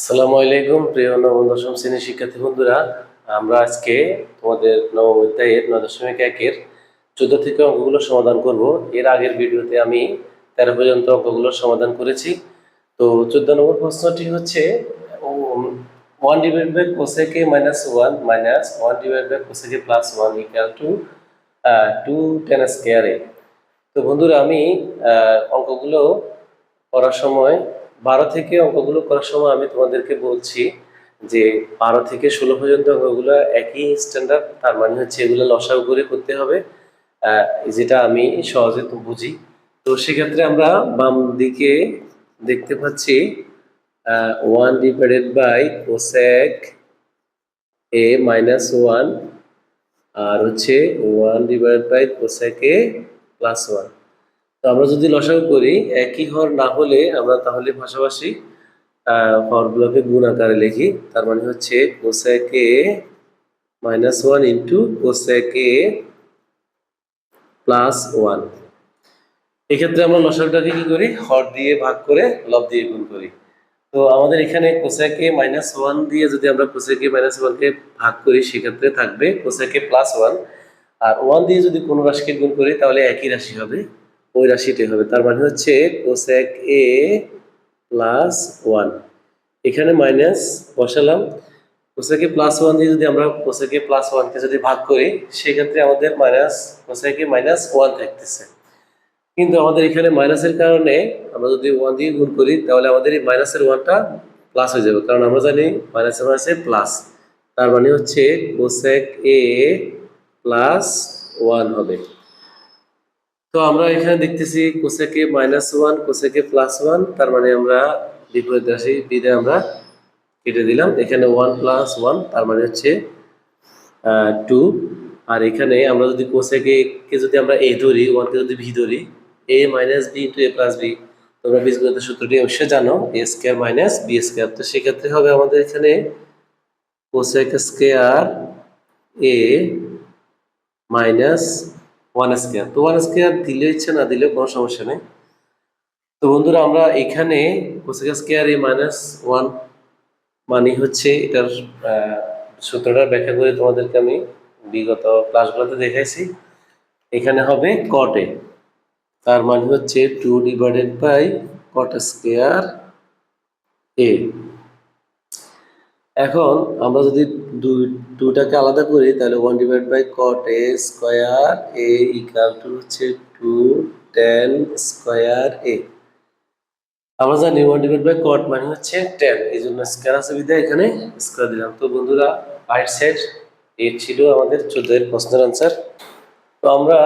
আসসালামু আলাইকুম, প্রিয় নবম, দশম শ্রেণির শিক্ষার্থী বন্ধুরা। আমরা আজকে তোমাদের নবম অধ্যায়ের নয় দশমিক একের চোদ্দ থেকে অঙ্কগুলো সমাধান করব। এর আগের ভিডিওতে আমি তেরো পর্যন্ত অঙ্কগুলোর সমাধান করেছি। তো চোদ্দ নম্বর প্রশ্নটি হচ্ছে one divide by cosec A minus one minus one divide by cosec A plus one equal to two tan square A তো বন্ধুরা, আমি অঙ্কগুলো করার সময় বারো থেকে অঙ্কগুলো করার সময় আমি তোমাদেরকে বলছি যে বারো থেকে ষোলো পর্যন্ত অঙ্কগুলো একই স্ট্যান্ডার্ড তার মানে হচ্ছে এগুলো লসাগু করে করতে হবে। যেটা আমি সহজে তো বুঝি। তো সেক্ষেত্রে আমরা বাম দিকে দেখতে পাচ্ছি one divided by cosec A minus one আর হচ্ছে one divided by cosec A plus one তো আমরা যদি লসাগু করি, একই হর না হলে আমরা তাহলে পাশাপাশি হরগুলোকে গুণ আকারে লিখি। তার মানে হচ্ছে cosec minus one into cosec plus one এক্ষেত্রে আমরা লসাগুটাকে কি করি? হর দিয়ে ভাগ করে লব দিয়ে গুণ করি। তো আমাদের এখানে কোসেকে মাইনাস ওয়ান দিয়ে যদি আমরা কোসেকে মাইনাস ওয়ানকে ভাগ করি, সেক্ষেত্রে থাকবে কোসেকে প্লাস ওয়ান আর ওয়ান দিয়ে যদি কোনো রাশিকে গুণ করি, তাহলে একই রাশি হবে। ওই রাশিটাই হবে। তার মানে হচ্ছে কোসেক এ প্লাস ওয়ান এখানে মাইনাস বসালাম। কোসেকে প্লাস ওয়ান দিয়ে যদি আমরা কোসেকে প্লাস ওয়ানকে যদি ভাগ করি, সেক্ষেত্রে আমাদের মাইনাস কোসেকে মাইনাস ওয়ান থাকতেছে। কিন্তু আমাদের এখানে মাইনাসের কারণে আমরা যদি ওয়ান দিয়ে গুণ করি, তাহলে আমাদের এই মাইনাসের ওয়ানটা প্লাস হয়ে যাবে। কারণ আমরা জানি মাইনাসের মাইনাসে প্লাস তার মানে হচ্ছে কোসেক এ প্লাস ওয়ান হবে। তো আমরা এখানে দেখতেছি cosec A minus one cosec A plus one তার মানে আমরা বিপরীত রাশি বিদে আমরা কেটে দিলাম। এখানে ওয়ান প্লাস ওয়ান তার মানে হচ্ছে টু আর এখানে আমরা যদি কোসেকে কে যদি আমরা এ ধরি ওয়ানকে যদি ভি ধরি A minus B into A plus B তোমরা বীজগণিতের সূত্রটি অবশ্যই জানো A square minus B square তো সেক্ষেত্রে হবে আমাদের এখানে cosec square A minus one square তো ওয়ান স্কোয়ার দিলে ইচ্ছে না দিলেও কোনো সমস্যা নেই। তো বন্ধুরা, আমরা এখানে cosec square A minus one মানে হচ্ছে এটার সূত্রটা ব্যাখ্যা করে তোমাদেরকে আমি বিগত ক্লাসগুলোতে দেখাইছি। এখানে হবে কটে তার মানে হচ্ছে two divided by cot square A এখন আমরা যদি দুটাকে আলাদা করি, তাহলে one divide by cot A square A equal to হচ্ছে টু টেন স্কোয়ার এ আমরা জানি ওয়ান ডিভাইড বাই কট মানে হচ্ছে টেন এই জন্য স্কোয়ার আছে বিধায় এখানে স্কোয়ার দিলাম। তো বন্ধুরা রাইট সাইড এর ছিল আমাদের চোদ্দ এর প্রশ্নের আনসার তো আমরা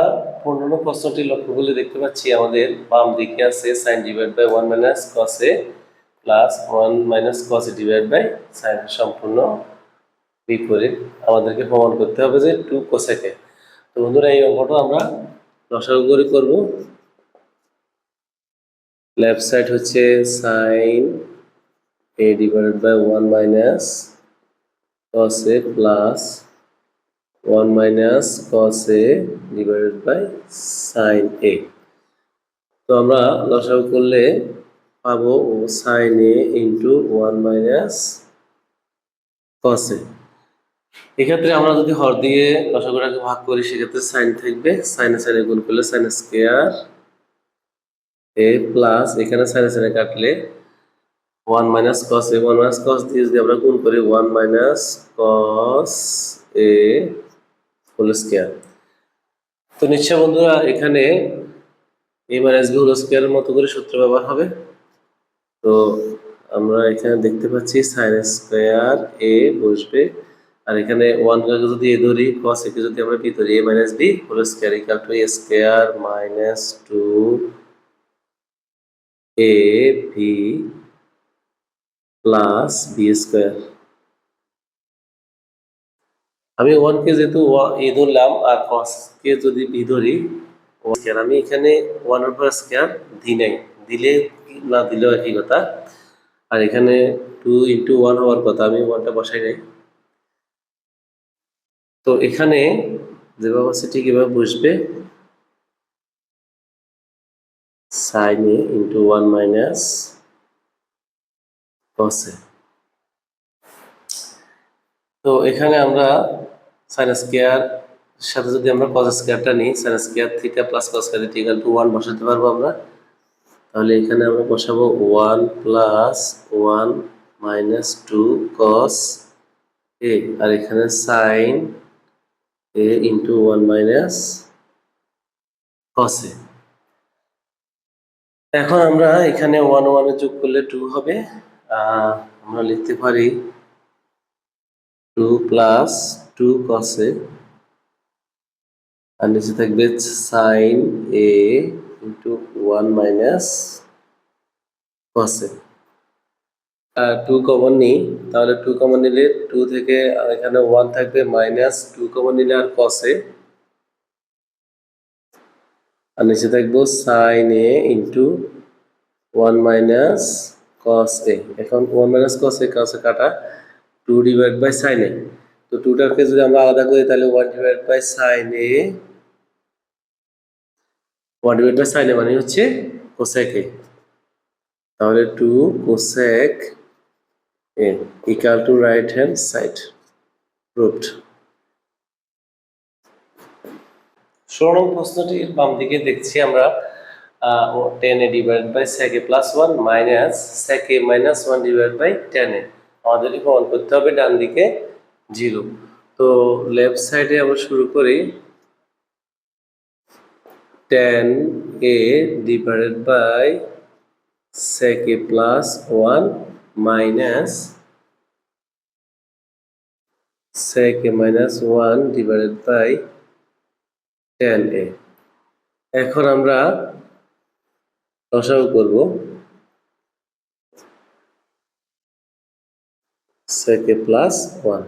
পনেরো প্রশ্নটি লক্ষ্য করলে দেখতে পাচ্ছি আমাদের বাম দিকে আছে sine divide by one minus cos A plus one minus cos divide by sine সম্পূর্ণ বিপরীত। আমাদেরকে প্রমাণ করতে হবে যে টু কোসেকে তো বন্ধুরা, এই অঙ্কটা আমরা লসাগু করে করব। লেফট সাইড হচ্ছে sine A divided by one minus cos A plus one minus cos A divided by sine A তো আমরা লসাগু করলে পাবো sine A into one minus cos এক্ষেত্রে আমরা যদি হর দিয়ে লসাগুটাকে ভাগ করি, সেক্ষেত্রে সাইন থাকবে। সাইনে সাইনে গুণ করলে সাইন স্কোয়ার এ প্লাস এখানে সাইনে সাইনে কাটলে one minus cos A one minus cos দিয়ে যদি আমরা গুণ করি one minus cos A whole square তো নিশ্চয় বন্ধুরা, এখানে এ মাইনাস বি হোল স্কোয়ারের মতো করে সূত্র ব্যবহার হবে। তো আমরা এখানে দেখতে পাচ্ছি সাইন স্কোয়ার এ বসবে। আর এখানে ওয়ান যদি এ ধরি কস একে যদি আমরা বি ধরি A minus B whole square equal to A square minus two A B plus B square আমি ওয়ানকে যেহেতু এ ধরলাম, আর কসকে যদি বি ধরি আমি এখানে ওয়ান উপর স্কোয়ার দি নাই। দিলে না দিলেও একই কথা। আর এখানে টু ইন্টু ওয়ান হওয়ার কথা, আমি ওয়ানটা বসাই নাই। তো এখানে যেভাবে আছে বসবে? Sine A into one minus A তো এখানে আমরা সাইন স্কোয়ার সাথে যদি আমরা কস স্কোয়ারটা নিই sine square theta plus cos square equal to one বসাতে পারব আমরা। তাহলে এখানে আমরা বসাবো one plus one minus two cos A, আর এখানে sine A into one minus cos এখন আমরা এখানে ওয়ান ওয়ানে যোগ করলে টু হবে। আমরা লিখতে পারি two plus two cos A আর নিচে থাকবে sine A into one minus cos A two common নিই, তাহলে টু কমন নিলে টু থেকে এখানে ওয়ান থাকবে মাইনাস টু কমন নিলে আর কসে আর নিচে থাকব sine A into one minus cos A. এখন one minus cos A cos A কাটা two divide by sine A. তো টুটাকে যদি আমরা আলাদা করি, তাহলে one divide by sine A one divide by sine মানে হচ্ছে কোসেক তাহলে two cosec A equal to right hand side proved ষোলো নং প্রশ্নটির বাম দিকে দেখছি আমরা tan A divide by sec A plus one minus sec A minus one divide by tan A আমাদেরকে প্রমাণ করতে হবে ডান দিকে জিরো। তো লেফট সাইডে আমরা শুরু করি। Tan A divided by sec A plus one minus sec A minus one divided by tan A এখন আমরা লসাগু করব। সেকে প্লাস ওয়ান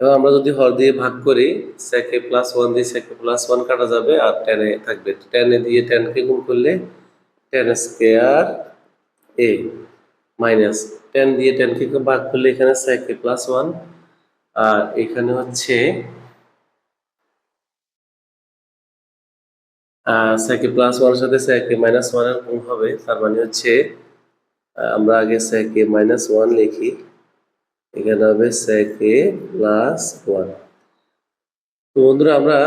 এবং আমরা যদি হর দিয়ে ভাগ করি সেকে প্লাস ওয়ান দিয়ে সেকে প্লাস ওয়ান কাটা যাবে আর টেনে থাকবে। টেনে দিয়ে টেনকে গুণ করলে tan square A minus tan দিয়ে টেনকে ভাগ করলে এখানে সেকে প্লাস ওয়ান আর এখানে হচ্ছে সেকে প্লাস ওয়ানের সাথে সেকে মাইনাস ওয়ানের গুণ হবে। তার মানে হচ্ছে আমরা আগে সেকে মাইনাস ওয়ান লিখি। এখানে হবে সেকে প্লাস ওয়ান তো বন্ধুরা, আমরা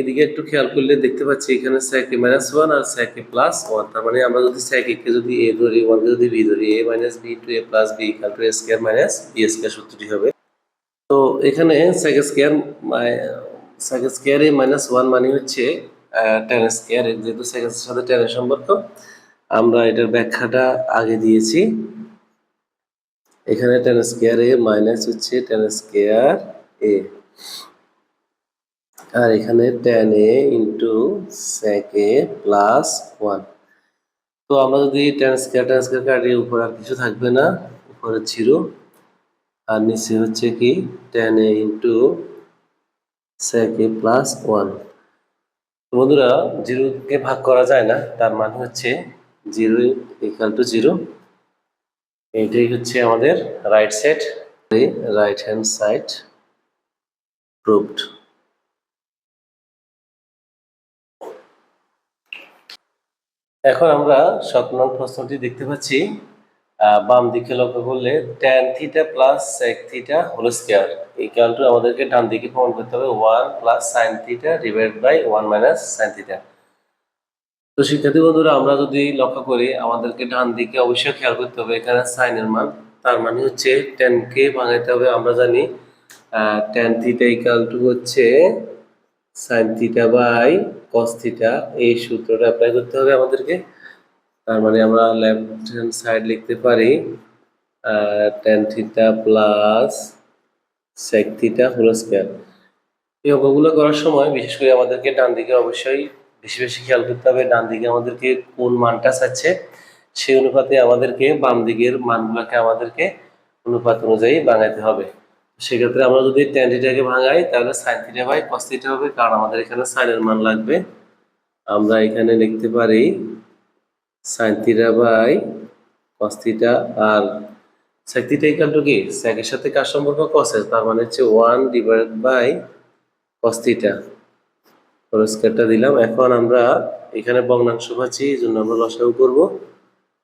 এদিকে একটু খেয়াল করলে দেখতে পাচ্ছি এখানে সেকে মাইনাস ওয়ান আর সেকে প্লাস ওয়ান তার মানে আমরা যদি সেকে কে যদি এ ধরি ওয়ানকে যদি বি ধরি A minus B to A plus B equal to A square minus B square সূত্রটি হবে। তো এখানে সেকে স্কোয়ার সেকে স্কোয়ার এ মাইনাস ওয়ান মানে হচ্ছে টেন স্কোয়ার যেহেতু সেকেন্ড সাথে টেনের সম্পর্ক, আমরা এটার ব্যাখ্যাটা আগে দিয়েছি। এখানে টেন স্কোয়ার এ মাইনাস হচ্ছে টেন স্কোয়ার এ আর এখানে tan A into sec A plus one তো আমরা যদি টেন স্কোয়ার টেন স্কোয়ার কাটি, উপর আর কিছু থাকবে না, উপরে জিরো আর নিচে হচ্ছে কি tan A into sec A plus one বন্ধুরা জিরোকে ভাগ করা যায় না, তার মানে হচ্ছে জিরো ইকাল টু জিরো এইটাই হচ্ছে আমাদের right side right hand side proved এখন আমরা সাত নং প্রশ্নটি দেখতে পাচ্ছি বাম দিকে লক্ষ্য করলে tan theta plus sec theta whole square এই কারণটা আমাদেরকে ডান দিকে প্রমাণ করতে হবে one plus sine theta divide by one minus sine theta তো শিক্ষার্থী বন্ধুরা, আমরা যদি লক্ষ্য করি, আমাদেরকে ডান দিকে অবশ্যই খেয়াল করতে হবে। এখানে সাইনের মান, তার মানে হচ্ছে টেন কে ভাঙাইতে হবে। আমরা জানি টেন থিটা ইকাল টু হচ্ছে sine theta by cos theta এই সূত্রটা অ্যাপ্লাই করতে হবে আমাদেরকে। তার মানে আমরা লেফট হ্যান্ড সাইড লিখতে পারি tan theta plus sec theta whole square এই অঙ্কগুলো করার সময়, বিশেষ করে আমাদেরকে ডান দিকে অবশ্যই বেশি বেশি খেয়াল করতে হবে, ডান দিকে আমাদেরকে কোন মানটা চাচ্ছে, সেই অনুপাতে আমাদেরকে বাম দিকের মানগুলোকে আমাদেরকে অনুপাত অনুযায়ী বাঙাইতে হবে। সেক্ষেত্রে আমরা যদি টেন থিটাকে ভাঙাই, তাহলে sine theta by cos theta হবে, কারণ আমাদের এখানে সাইনের মান লাগবে। আমরা এখানে লিখতে পারি sine theta by cos theta R sec theta equal to কি? সেকের সাথে কার সম্পর্ক? কসের তার মানে হচ্ছে one divide by cos theta পরিষ্কারটা দিলাম। এখন আমরা এখানে ভগ্নাংশ পাচ্ছি এই জন্য আমরা লসাগু করব।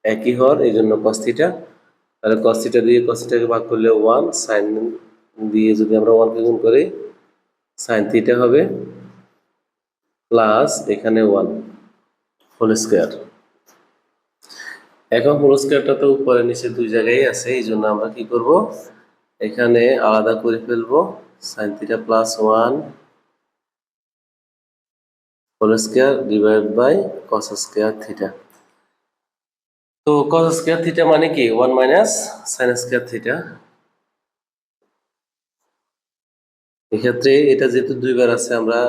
একই হর, এই জন্য কস থিটা তাহলে কস থিটা দিয়ে কস থিটাকে ভাগ করলে ওয়ান সাইন দিয়ে যদি আমরা ওয়ানকে গুণ করি সাইন থিটা হবে প্লাস এখানে ওয়ান হোল স্কোয়ার এখন হোল স্কোয়ারটা তো উপরে নিচে দুই জায়গায় আছে, এই জন্য আমরা কি করব? এখানে আলাদা করে ফেলব sine theta plus one whole square divide by cos square theta তো কস স্কোয়ার থিটা মানে কি? One minus sine square theta এক্ষেত্রে এটা যেহেতু দুইবার আছে, আমরা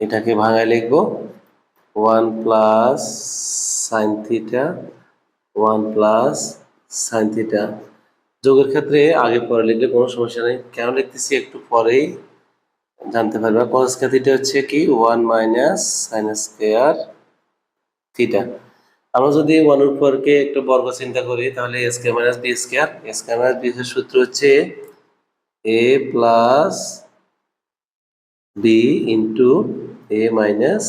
এটাকে ভাঙায় লিখব। One plus sine theta one plus sine theta যোগের ক্ষেত্রে আগে পরে লিখলে কোনো সমস্যা নেই। কেন লিখতেছি? একটু পরেই জানতে পারবে। কস থিটা হচ্ছে কি? One minus sine square theta আমরা যদি ওয়ানের উপরকে একটু বর্গ চিন্তা করি, তাহলে A square minus B square A square minus B সূত্র হচ্ছে A plus B into A minus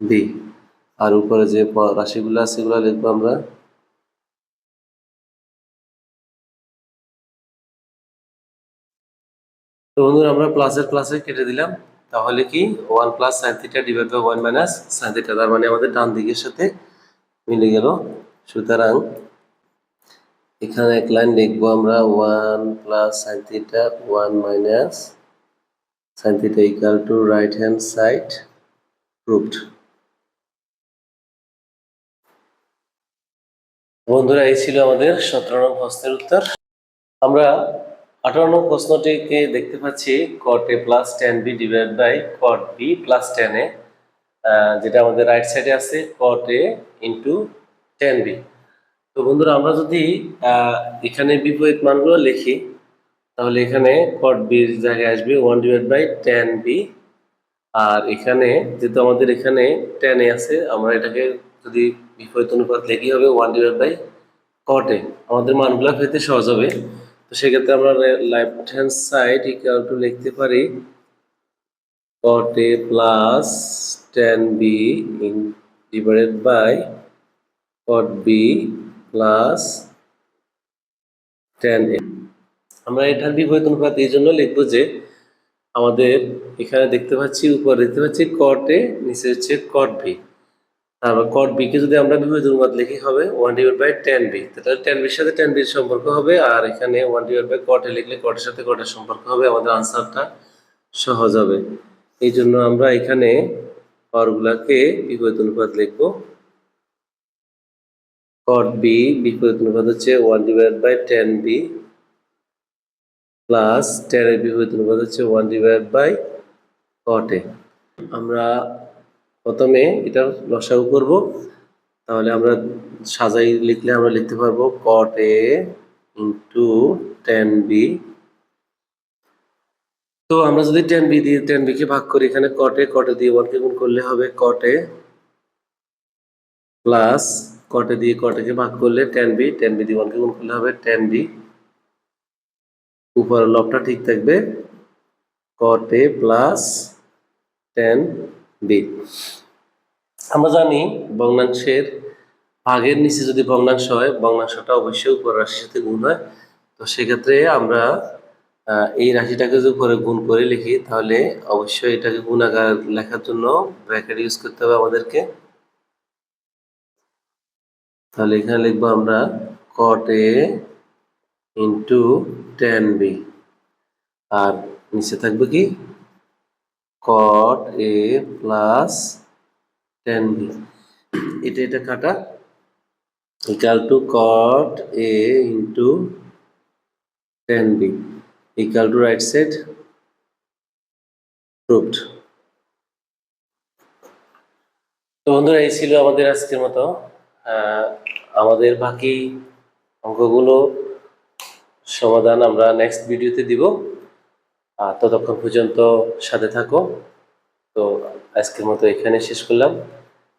B আর উপরে যে রাশিগুলো আছে সেগুলো লিখব আমরা। তো বন্ধুরা, আমরা প্লাসের প্লাসে কেটে দিলাম। তাহলে কি? One plus sine theta divide by one minus sine theta তার মানে আমাদের ডান দিকের সাথে মিলে গেল। সুতরাং এখানে এক লাইন লিখব আমরা one plus sine theta one minus sine theta equal to right hand side proved বন্ধুরা, এই ছিল আমাদের সতেরো নং প্রশ্নের উত্তর। আমরা আঠারো নং প্রশ্নটিকে দেখতে পাচ্ছি cot A plus tan B divide by cot B plus tan A যেটা আমাদের রাইট সাইডে আছে cot A into tan B তো বন্ধুরা, আমরা যদি এখানে বিপরীত মানগুলো লিখি, তাহলে এখানে কট বির জায়গায় আসবে one divide by tan B আর এখানে যেহেতু আমাদের এখানে টেন এ আছে, আমরা এটাকে যদি বিপরীত অনুপাত লিখি, হবে ওয়ান ডিভাইড বাই কটে আমাদের মানগুলো পেতে সহজ হবে। তো সেক্ষেত্রে আমরা left hand side equal to লিখতে পারি cot A plus tan B in divided by cot B plus tan A আমরা এটার বিপরীত অনুপাত এই জন্য লিখব যে আমাদের এখানে দেখতে পাচ্ছি, উপরে দেখতে পাচ্ছি কট এ নিচে হচ্ছে কট ভি তারপর কট বি যদি আমরা বিপরীত অনুপাত লিখি হবে one divide by tan B তাহলে টেন বির সাথে টেন বির সম্পর্ক হবে, আর এখানে ওয়ান ডিভাইড বাই কটে লিখলে কটের সাথে কটের সম্পর্ক হবে, আমাদের আনসারটা সহজ হবে। এই জন্য আমরা এখানে পাওয়ারগুলাকে বিপরীত অনুপাত লিখব। কট বি বিপরীত অনুপাত হচ্ছে one divide by tan B plus tan এর বিপরীত অনুপাত হচ্ছে ওয়ান ডিভাইড বাই কটে আমরা প্রথমে এটা লসাগু করব। তাহলে আমরা সাজাই লিখলে আমরা লিখতে পারব cot A into tan B তো আমরা যদি টেন বি দিয়ে টেন বি কে ভাগ করি, এখানে কটে কটে দিয়ে ওয়ানকে গুণ করলে হবে কটে প্লাস কটে দিয়ে কটেকে ভাগ করলে টেন বি টেন বি দিয়ে ওয়ানকে গুণ করলে হবে টেন বি উপর লবটা ঠিক থাকবে কটে প্লাস টেন বি আমরা জানি ভগ্নাংশের ভাগের নিচে যদি ভগ্নাংশ হয়, ভগ্নাংশটা অবশ্যই উপর রাশির সাথে গুণ হয়। তো সেক্ষেত্রে আমরা এই রাশিটাকে যদি উপরে গুণ করে লিখি, তাহলে অবশ্যই এটাকে গুণাকার লেখার জন্য ব্র্যাকেট ইউজ করতে হবে আমাদেরকে। তাহলে এখানে লিখব আমরা cot A into tan B আর নিচে থাকবে কি? Cot A plus tan B এটা এটা কাটা equal to cot A into tan B equal to right side proved তো বন্ধুরা, এই ছিল আমাদের আজকের মতো। আমাদের বাকি অঙ্কগুলো সমাধান আমরা নেক্সট ভিডিওতে দিব। ততক্ষণ পর্যন্ত সাথে থাকো। তো আজকের মতো এখানে শেষ করলাম।